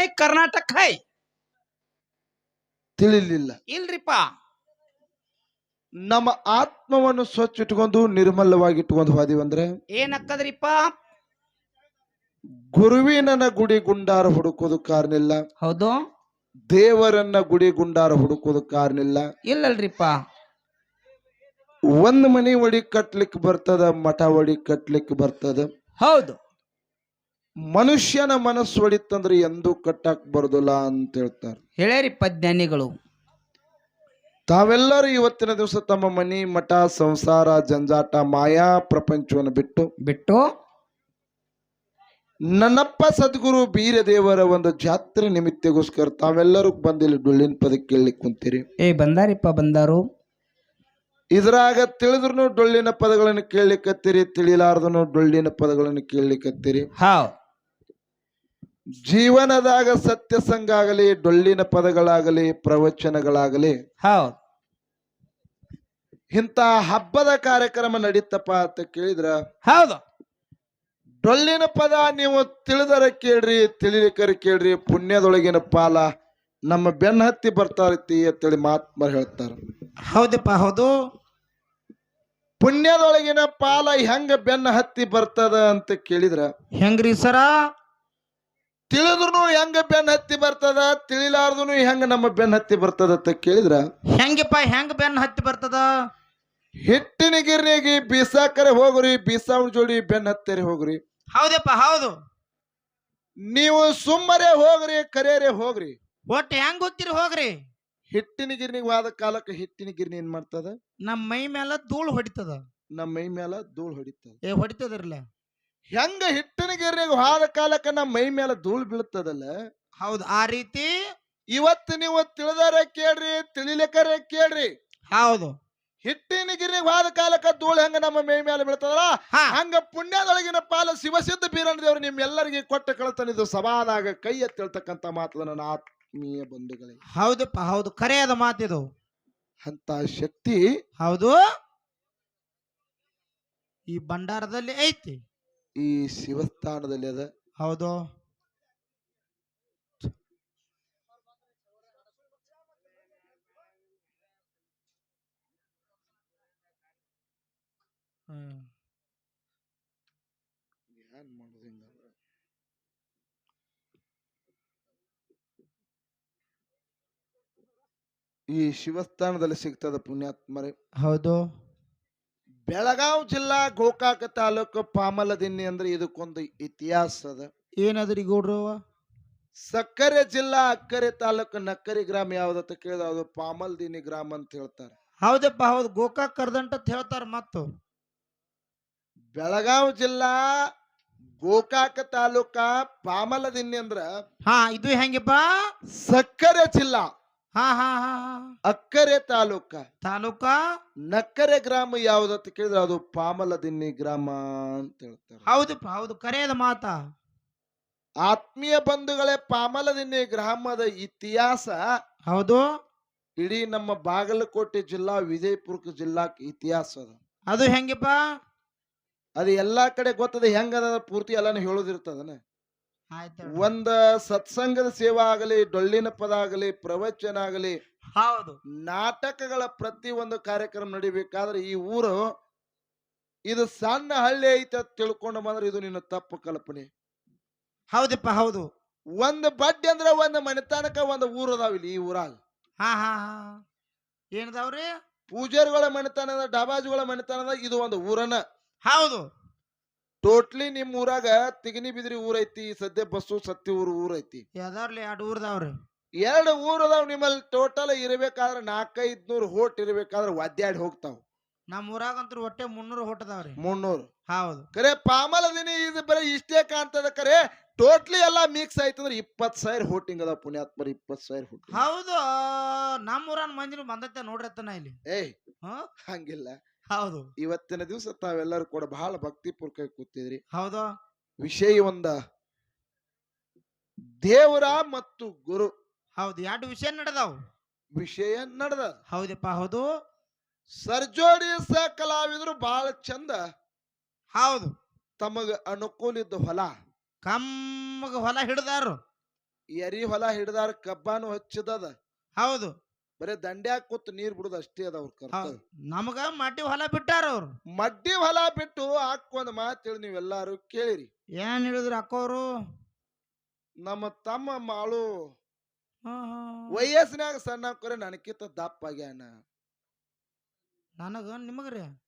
नहीं कर्नाटक है ತಿಳಿಲಿಲ್ಲ ಇಲ್ರಿಪ್ಪ ನಮ್ಮ ಆತ್ಮವನ್ನು ಸ್ವಚ್ಛ ಇಟ್ಕೊಂಡು ನಿರ್ಮಲವಾಗಿ ಇಟ್ಕೊಂಡು ಹೋದಿವಂದ್ರೆ ಏನಕ್ಕದ್ರಿಪ್ಪ ಗುರುವಿನನ ಗುಡಿ ಗುಂಡಾರ ಹುಡುಕೋದು ಕಾರಣಿಲ್ಲ ಹೌದು ದೇವರನ್ನ ಗುಡಿ ಗುಂಡಾರ ಹುಡುಕೋದು ಕಾರಣಿಲ್ಲ ಇಲ್ಲಲ್ರಿಪ್ಪ ಒಂದ್ ಮನಿ ಒಡಿ ಕಟ್ಲಿಕ್ ಬರ್ತದ ಮಠ ಒಡಿ ಕಟ್ಲಿಕ್ ಬರ್ತದ ಹೌದು ಮನುಷ್ಯನ ಮನಸ್ಸು ಒಡಿತಂದ್ರೆ ಎಂದೂ ಕಟ್ಟಾಕ್ ಬರುದಿಲ್ಲ ಅಂತ ಹೇಳ್ತಾರೆ. ಹೇಳ್ಯಾರಿಪ್ಪ ಜ್ಞಾನಿಗಳು ತಾವೆಲ್ಲರೂ ಇವತ್ತಿನ ದಿವಸ ತಮ್ಮ ಮನಿ ಮಠ ಸಂಸಾರ ಜಂಜಾಟ ಮಾಯಾ ಪ್ರಪಂಚವನ್ನು ಬಿಟ್ಟು ಬಿಟ್ಟು ನನ್ನಪ್ಪ ಸದ್ಗುರು ಬೀರದೇವರ ಒಂದು ಜಾತ್ರೆ ನಿಮಿತ್ತಗೋಸ್ಕರ ತಾವೆಲ್ಲರೂ ಬಂದಿಲ್ಲಿ ಡೊಳ್ಳಿನ ಪದ ಕೇಳಿ ಕುಂತೀರಿ. ಏ ಬಂದಾರಿಪ್ಪ ಬಂದಾರು. ಇದ್ರಾಗ ತಿಳಿದ್ರು ಡೊಳ್ಳಿನ ಪದಗಳನ್ನು ಕೇಳಲಿಕ್ಕತ್ತೀರಿ ತಿಳಿಲಾರ್ದನು ಡೊಳ್ಳಿನ ಪದಗಳನ್ನು ಕೇಳಲಿಕ್ಕತ್ತೀರಿ ಹೌದು ಜೀವನದಾಗ ಸತ್ಯ ಸಂಘ ಆಗಲಿ ಡೊಳ್ಳಿನ ಪದಗಳಾಗಲಿ ಪ್ರವಚನಗಳಾಗಲಿ ಹೌದು. ಇಂಥ ಹಬ್ಬದ ಕಾರ್ಯಕ್ರಮ ನಡೀತಪ್ಪ ಅಂತ ಕೇಳಿದ್ರ? ಹೌದು. ಡೊಳ್ಳಿನ ಪದ ನೀವು ತಿಳಿದರ ಕೇಳ್ರಿ ತಿಳಿಲಿಕ್ಕರ ಕೇಳ್ರಿ ಪುಣ್ಯದೊಳಗಿನ ಪಾಲ ನಮ್ಮ ಬೆನ್ನ ಹತ್ತಿ ಬರ್ತಾರತಿ ಅಂತೇಳಿ ಮಾತ್ಮ ಹೇಳ್ತಾರ. ಹೌದಪ್ಪ ಹೌದು. ಪುಣ್ಯದೊಳಗಿನ ಪಾಲ ಹೆಂಗ ಬೆನ್ನ ಹತ್ತಿ ಬರ್ತದ ಅಂತ ಕೇಳಿದ್ರ? ಹೆಂಗ್ರಿ ಸರ? ತಿಳಿದ್ರು ಹೆಂಗ ಬೆನ್ ಹತ್ತಿ ಬರ್ತದ ತಿಳಿಲಾರ್ದು ಹೆಂಗ ನಮ್ಮ ಬೆನ್ ಹತ್ತಿ ಬರ್ತದ ಅಂತ ಕೇಳಿದ್ರ? ಹೆಂಗಪ್ಪ ಹೆಂಗ ಬೆನ್ ಹತ್ತಿ ಬರ್ತದ? ಹಿಟ್ಟಿನ ಗಿರ್ನಿಗೆ ಬೀಸಾಕರೆ ಹೋಗ್ರಿ ಬೀಸಾವಣ ಜೋಡಿ ಬೆನ್ ಹತ್ತರೆ ಹೋಗ್ರಿ. ಹೌದಪ್ಪ ಹೌದು. ನೀವು ಸುಮ್ಮನೆ ಹೋಗ್ರಿ ಕರೆಯರೆ ಹೋಗ್ರಿ. ಒಟ್ಟು ಹೆಂಗ್ ಗೊತ್ತಿರಿ ಹೋಗ್ರಿ? ಹಿಟ್ಟಿನ ಗಿರ್ನಿಗೆ ವಾದ ಕಾಲಕ್ಕೆ ಹಿಟ್ಟಿನ ಗಿರ್ನಿ ಏನ್ ಮಾಡ್ತದ? ನಮ್ಮ ಮೈ ಮೇಲೆ ಧೂಳು ಹೊಡಿತದ. ನಮ್ಮ ಮೈ ಮೇಲೆ ಧೂಳು ಹೊಡಿತದ. ಏ ಹೊಡಿತದಿರ್ಲ ಹೆಂಗ ಹಿಟ್ಟಿನ ಗಿರ್ನಿಗೆ ಹಾದ ಕಾಲಕ್ಕೆ ನಮ್ಮ ಮೈ ಮೇಲೆ ಧೂಳು ಬೀಳ್ತದಲ್ಲ? ಹೌದು. ಆ ರೀತಿ ಇವತ್ತು ನೀವು ತಿಳಿದಾರ ಕೇಳ್ರಿ ತಿಳಿಲಿಕ್ಕರ ಕೇಳ್ರಿ. ಹೌದು. ಹಿಟ್ಟಿನ ಗಿರ್ನಿಗೆ ಹಾದ ಕಾಲಕ್ಕ ಧೂಳು ಹೆಂಗ ನಮ್ಮ ಮೈ ಮೇಲೆ ಬೀಳ್ತದಲ್ಲ? ಹಂಗ ಪುಣ್ಯದೊಳಗಿನ ಪಾಲ ಶಿವಸಿದ್ಧ ಬೀರಣ್ಣ ದೇವರು ನಿಮ್ಮೆಲ್ಲರಿಗೆ ಕೊಟ್ಟ ಕಳತನಿದು ಸಭಾದಾಗ ಕೈ ಎತ್ತಿಳ್ತಕ್ಕಂಥ ಮಾತು ನನ್ನ ಆತ್ಮೀಯ ಬಂಧುಗಳೇ. ಹೌದಪ್ಪ ಹೌದು. ಕರೆಯದ ಮಾತಿದು. ಅಂತ ಶಕ್ತಿ ಹೌದು. ಈ ಭಂಡಾರದಲ್ಲಿ ಐತಿ. ಈ ಶಿವಸ್ಥಾನದಲ್ಲಿ ಅದ. ಹೌದು. ಈ ಶಿವಸ್ಥಾನದಲ್ಲಿ ಸಿಗ್ತದ ಪುಣ್ಯಾತ್ಮರೇ? ಹೌದು. ಬೆಳಗಾವ್ ಜಿಲ್ಲಾ ಗೋಕಾಕ ತಾಲೂಕು ಪಾಮಲದಿನ್ನಿ ಅಂದ್ರೆ ಇದಕ್ಕೊಂದು ಇತಿಹಾಸ ಅದ. ಏನದ್ರಿ ಗೌಡ್ರವ ಸಕ್ಕರೆ ಜಿಲ್ಲಾ ಅಕ್ಕರೆ ತಾಲೂಕು ನಕ್ಕರಿ ಗ್ರಾಮ ಯಾವ್ದಂತ ಕೇಳಿದ ಅದು ಪಾಮಲ್ದಿನಿ ಗ್ರಾಮ ಅಂತ ಹೇಳ್ತಾರೆ. ಹೌದಪ್ಪ ಹೌದು. ಗೋಕಾಕ್ ಕರ್ದಂಟ ಹೇಳ್ತಾರ ಮತ್ತು. ಬೆಳಗಾವ್ ಜಿಲ್ಲಾ ಗೋಕಾಕ ತಾಲೂಕ ಪಾಮಲದಿನ್ನಿ ಅಂದ್ರ ಹಾ ಇದು ಹೆಂಗಪ್ಪ? ಸಕ್ಕರೆ ಜಿಲ್ಲಾ. ಹಾ ಹಾ ಅಕ್ಕರೆ ತಾಲೂಕ. ತಾಲೂಕ? ನಕ್ಕರೆ ಗ್ರಾಮ ಯಾವ್ದಂತ ಕೇಳಿದ್ರೆ ಅದು ಪಾಮಲದಿನ್ನಿ ಗ್ರಾಮ ಅಂತ ಹೇಳ್ತಾರೆ. ಹೌದಪ್ಪ ಹೌದು ಕರೆಯದ ಮಾತ. ಆತ್ಮೀಯ ಬಂಧುಗಳೇ ಪಾಮಲದಿನ್ನಿ ಗ್ರಾಮದ ಇತಿಹಾಸ ಹೌದು. ಇಡೀ ನಮ್ಮ ಬಾಗಲಕೋಟೆ ಜಿಲ್ಲಾ ವಿಜಯಪುರ ಜಿಲ್ಲಾ ಇತಿಹಾಸ ಅದ. ಅದು ಹೆಂಗಪ್ಪ? ಅದು ಎಲ್ಲಾ ಕಡೆ ಗೊತ್ತದ ಹೆಂಗದ ಪೂರ್ತಿ ಎಲ್ಲಾನು ಹೇಳೋದಿರ್ತದನ ಒಂದ ಸತ್ಸಂಗದ ಸೇವಾ ಆಗಲಿ ಡೊಳ್ಳಿನ ಪದ ಆಗಲಿ ಪ್ರವಚನ ಆಗಲಿ ಹೌದು. ನಾಟಕಗಳ ಪ್ರತಿ ಒಂದು ಕಾರ್ಯಕ್ರಮ ನಡಿಬೇಕಾದ್ರೆ ಈ ಊರು ಇದು ಸಣ್ಣ ಹಳ್ಳಿ ಐತೆ ಅಂತ ತಿಳ್ಕೊಂಡು ಬಂದ್ರೆ ಇದು ನಿನ್ನ ತಪ್ಪು ಕಲ್ಪನೆ. ಹೌದಪ್ಪ ಹೌದು. ಒಂದು ಬಡ್ಡಿ ಅಂದ್ರೆ ಒಂದು ಮನೆತನಕ ಒಂದು ಊರ್ ಅದಾವ ಇಲ್ಲಿ ಈ ಊರಾಗ. ಹಾ ಹಾ ಹಾ. ಏನದಾವ್ರಿ ಪೂಜಾರಿಗಳ ಮನೆತನದ ಡಾಬಾಜುಗಳ ಮನೆತನದ ಇದು ಒಂದು ಊರನ. ಹೌದು. ಟೋಟ್ಲಿ ನಿಮ್ ಊರಾಗ ತಿಗನಿ ಬಿದ್ರಿ ಊರೈತಿ ಐತಿ ಸದ್ಯ ಬಸ್ಸು ಸತ್ತಿ ಊರು ಊರೈತಿ. ಐತಿ ಎರಡು ಊರ್ದಾವ್ರಿ? ಎರಡು ಊರ್ ಅದಾವ್ ನಿಮ್ಮಲ್ಲಿ ಟೋಟಲ್ ಇರ್ಬೇಕಾದ್ರೆ ನಾಲ್ಕೈದ್ ನೂರು ಹೋಟ್ ಇರ್ಬೇಕಾದ್ರೆ ಒದ್ದಾಡಿ ಹೋಗ್ತಾವ್. ನಮ್ಮ ಊರಾಗಂತೂ ಒಟ್ಟೆ ಮುನ್ನೂರು ಹೊಟ್ಟದಾವ್ರಿ ಮುನ್ನೂರು. ಹೌದು. ಕರೆ ಪಾಮಲದಿನಿ ಇದು ಬರೀ ಇಷ್ಟೇ ಕಾಣ್ತದ ಕರೆ ಟೋಟ್ಲಿ ಎಲ್ಲ ಮಿಕ್ಸ್ ಆಯ್ತಂದ್ರೆ ಇಪ್ಪತ್ ಸಾವಿರ ಹೋಟಿಂಗ್ ಅದಾವ ಪುಣ್ಯಾತ್ಮರ ಇಪ್ಪತ್ ಸಾವಿರ ಹೋಟಿಂಗ್ ಹೌದು ನಮ್ಮ ಊರನ್ ಬಂದತ್ತೆ ನೋಡ್ರಿ ಇಲ್ಲಿ. ಏಯ್ ಹಾ ಹಂಗಿಲ್ಲ. ಹೌದು. ಇವತ್ತಿನ ದಿವಸ ತಾವೆಲ್ಲರೂ ಕೂಡ ಬಹಳ ಭಕ್ತಿಪೂರ್ವಕ ಕೂತಿದ್ರಿ. ಹೌದು. ವಿಷಯ ಒಂದ ದೇವರ ಮತ್ತು ಗುರು. ಹೌದು ಎರಡು ವಿಷಯ ನಡೆದವು. ವಿಷಯ ನಡೆದ. ಹೌದಪ್ಪ ಹೌದು. ಸರ್ಜೋಡಿ ಸ ಕಲಾವಿದರು ಬಹಳ ಚಂದ. ಹೌದು. ತಮಗ ಅನುಕೂಲ ಇದ್ದ ಹೊಲ. ಕಮ್ಮಗ ಹೊಲ ಹಿಡ್ದಾರು. ಎರಿ ಹೊಲ ಹಿಡ್ದಾರ ಕಬ್ಬಾನು ಹಚ್ಚದದ. ಹೌದು. ಬರೇ ದಂಡ್ಯಾಗ ಕೂತ್ ನೀರ್ ಬಿಡುದು ಅಷ್ಟೇ ಅದ ಅವ್ರ ಕರ್ತವ್ಯ. ನಮಗ ಮಡ್ಡಿ ಹೊಲ ಬಿಟ್ಟಾರ ಅವ್ರು. ಮಡ್ಡಿ ಹೊಲ ಬಿಟ್ಟು ಹಾಕೊಂದ್ ಮಾತು ಹೇಳಿ ನೀವೆಲ್ಲಾರು ಕೇಳಿರಿ. ಏನ್ ಹೇಳಿದ್ರು ಅಕ್ಕವ್ರು ನಮ್ಮ ತಮ್ಮ ಮಾಳು. ವಯಸ್ಸಿನಾಗ ಸಣ್ಣ ಕೊರೆ ನನಕಿತ್ತ ದಪ್ಪ ಆಗ್ಯಾನ. ನನಗ ನಿಮಗ್ರಿ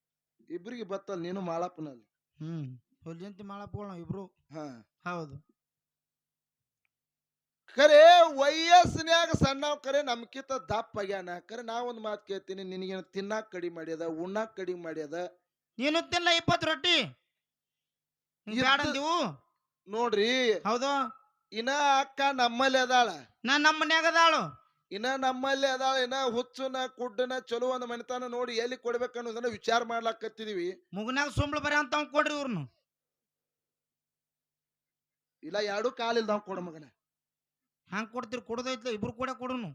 ಇಬ್ರಿಗೆ ಬತ್ತಲ್ ನೀನು ಮಾಳಪ್ಪನಲ್ಲಿ. ಹ್ಮ್. ಹುಲ್ಜಂತಿ ಮಾಳಪ್ಪಗಳು ನಾವ್ ಇಬ್ರು. ಹಾ. ಹೌದು. ಖರೆ ವಯಸ್ಸಿನಾಗ ಸಣ್ಣ ಕರೆ ನಮ್ಕಿಂತ ದಪ್ಪ ಆಗ್ಯಾನ. ಖರೆ ನಾ ಒಂದ್ ಮಾತು ಕೇಳ್ತೀನಿ ನಿನಗೇನು ತಿನ್ನಾಕ ಕಡಿಮೆ ಮಾಡ್ಯದ ಉಣ್ಣಾಕ್ ಕಡಿಮೆ ಮಾಡ್ಯದ? ನೀನು ತಿನ್ನ ಇಪ್ಪತ್ತು ರೊಟ್ಟಿ. ನೋಡ್ರಿ ಹೌದು. ಇನ್ನ ಅಕ್ಕ ನಮ್ಮಲ್ಲಿ ಅದಾಳ. ನಾ ನಮ್ಮ ಮನ್ಯಾಗ ಅದಾಳು. ಇನ್ನ ನಮ್ಮಲ್ಲಿ ಅದಾಳ ಇನ್ನ ಹುಚ್ಚುನ ಕುಡ್ಡನ ಚಲೋ ಒಂದು ಮನೆತನ ನೋಡಿ ಎಲ್ಲಿ ಕೊಡ್ಬೇಕು ಅನ್ನೋದನ್ನ ವಿಚಾರ ಮಾಡ್ಲಾಕತ್ತಿದೀವಿ. ಮುಗನಾಗ ಸುಂಬಳ ಬರ ಅಂತ ಕೊಡ್ರಿ ಇವ್ರನ್ನು ಇಲ್ಲ ಎರಡು ಕಾಲಿಲ್ದಾವ್ ಕೊಡ ಮಗನ. ಹಂಗ್ ಕೊಡ್ತೀರಿ? ಕೊಡೋದೈತ್ಲ ಇಬ್ರು ಕೂಡ ಕೊಡುನು.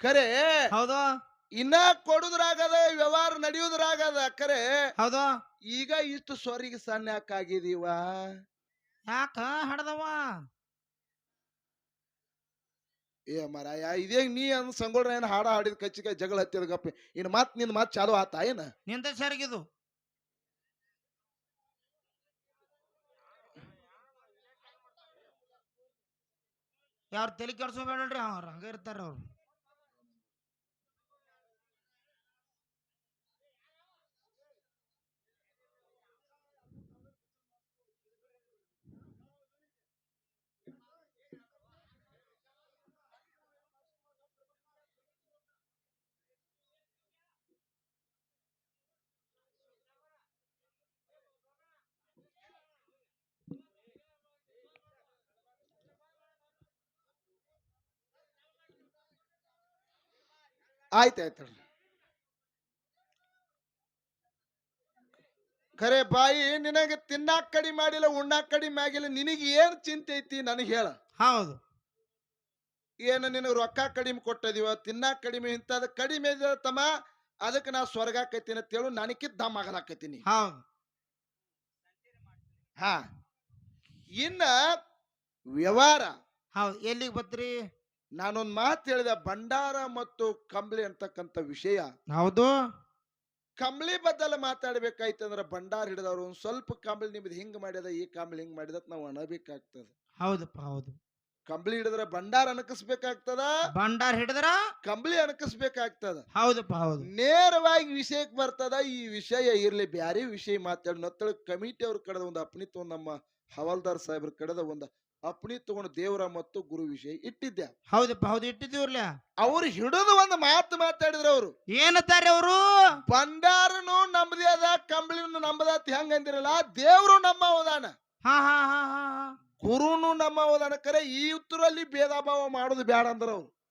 ಖರೆ ಹೌದ? ಇನ್ನ ಕೊಡುದ್ರಾಗದ ವ್ಯವಹಾರ ನಡೆಯುದ್ರಾಗದ ಖರೆ ಹೌದ? ಈಗ ಇಷ್ಟು ಸ್ವರಿಗೆ ಸಣ್ಣ ಯಾಕಾಗಿದೀವ ಯಾಕ ಹಡದವ? ಏ ಮರಾಯ ಇದೇ ನೀ ಅಂದ್ ಸಂಗೋಳ್ರ ಏನ್ ಹಾಡ ಹಾಡಿದ ಕಚ್ಚಿಗೆ ಜಗಳ ಹತ್ತಿರ ಗಪ್ಪಿ ಇನ್ ಮಾತ್ ನಿನ್ ಮಾತ್ ಚಾಲು ಆತ ಏನ? ನಿಂದ ಸರಿಗಿದು. ಯಾರು ತಲೆ ಕೆಡ್ಸೋಬೇಡ್ರಿ ಅವ್ರು ಹಂಗ ಇರ್ತಾರೆ ಅವ್ರು. ಆಯ್ತಾಯ್ತು ಖರೆ ಬಾಯಿ ನಿನಗೆ ತಿನ್ನಾಕ್ ಕಡಿಮೆ ಮಾಡಿಲ್ಲ ಉಣ್ಣಾಕ್ ಕಡಿಮೆ ಆಗಿಲ್ಲ ನಿನಗೆ ಏನ್ ಚಿಂತೆ ಐತಿ ನನಗೆ ಹೇಳ. ಹೌದು. ಏನು ನಿನಗೆ ರೊಕ್ಕ ಕಡಿಮೆ ಕೊಟ್ಟದಿವ ತಿನ್ನಾಕ್ ಕಡಿಮೆ ಇಂಥದ್ ಕಡಿಮೆ ತಮ್ಮ ಅದಕ್ಕೆ ನಾ ಸ್ವರ್ಗಾಕತ್ತೀನಿ ಅಂತ ಹೇಳು ನನಕಿದ್ ದಮ್ ಆಗಲಾಕತ್ತೀನಿ ಹೌದು. ಹಾ. ಇನ್ನ ವ್ಯವಹಾರ. ಹೌದು. ಎಲ್ಲಿಗೆ ಬತ್ರಿ? ನಾನೊಂದ್ ಮಾತು ಹೇಳಿದೆ ಭಂಡಾರ ಮತ್ತು ಕಂಬಳಿ ಅಂತಕ್ಕಂಥ ವಿಷಯ. ಹೌದು. ಕಂಬಳಿ ಬದಲು ಮಾತಾಡ್ಬೇಕಾಯ್ತಂದ್ರ ಭಂಡಾರ ಹಿಡಿದವ್ರು ಒಂದ್ ಸ್ವಲ್ಪ ಕಂಬಳಿ ನಿಮ್ದು ಹಿಂಗ್ ಮಾಡ್ಯದ ಈ ಕಂಬಳಿ ಹಿಂಗ್ ಮಾಡಿದ ನಾವು ಅಣಬೇಕಾಗ್ತದ ಹೌದಪ್ಪ ಹೌದು. ಕಂಬಳಿ ಹಿಡಿದ್ರೆ ಭಂಡಾರ ಅಣಕಿಸ್ಬೇಕಾಗ್ತದ ಭಂಡಾರ ಹಿಡಿದ್ರ? ಕಂಬಳಿ ಅಣಕಿಸ್ಬೇಕಾಗ್ತದ ಹೌದಪ್ಪ ಹೌದು. ನೇರವಾಗಿ ವಿಷಯಕ್ಕೆ ಬರ್ತದ ಈ ವಿಷಯ ಇರ್ಲಿ ಬ್ಯಾರೆ ವಿಷಯ ಮಾತಾಡಿ ನತ್ತಳ ಕಮಿಟಿ ಅವ್ರ ಕಡೆದ ಒಂದು ಅಪ್ನಿ ನಮ್ಮ ಹವಾಲ್ದಾರ್ ಸಾಹೇಬ್ರ ಕಡೆದ ಒಂದು ಅಪ್ನಿ ತಗೊಂಡು ದೇವರ ಮತ್ತು ಗುರು ವಿಷಯ ಇಟ್ಟಿದ್ದೆ. ಹೌದಪ್ಪ ಹೌದು ಇಟ್ಟಿದ್ದೀವ್ರಲ್ಲ ಅವ್ರು ಹಿಡಿದು ಒಂದು ಮಾತು ಮಾತಾಡಿದ್ರ ಅವರು. ಏನತ್ತಾರೆ ಅವರು? ಬಂದಾರನು ನಮ್ದೇ ಅದ ಕಂಬಳಿನು ನಮ್ಮದ ಹೆಂಗ ಅಂದಿರಲ್ಲ? ದೇವ್ರು ನಮ್ಮ ಹೋದಾನ ಹಾ ಹಾ ಹಾ ಹಾ ಹಾ. ಗುರುನು ನಮ್ಮ ಹೋದಾನ ಕರೆ ಈ ಉತ್ತರಲ್ಲಿ ಭೇದ ಭಾವ ಮಾಡೋದು ಬೇಡ ಅಂದ್ರ ಅವ್ರು.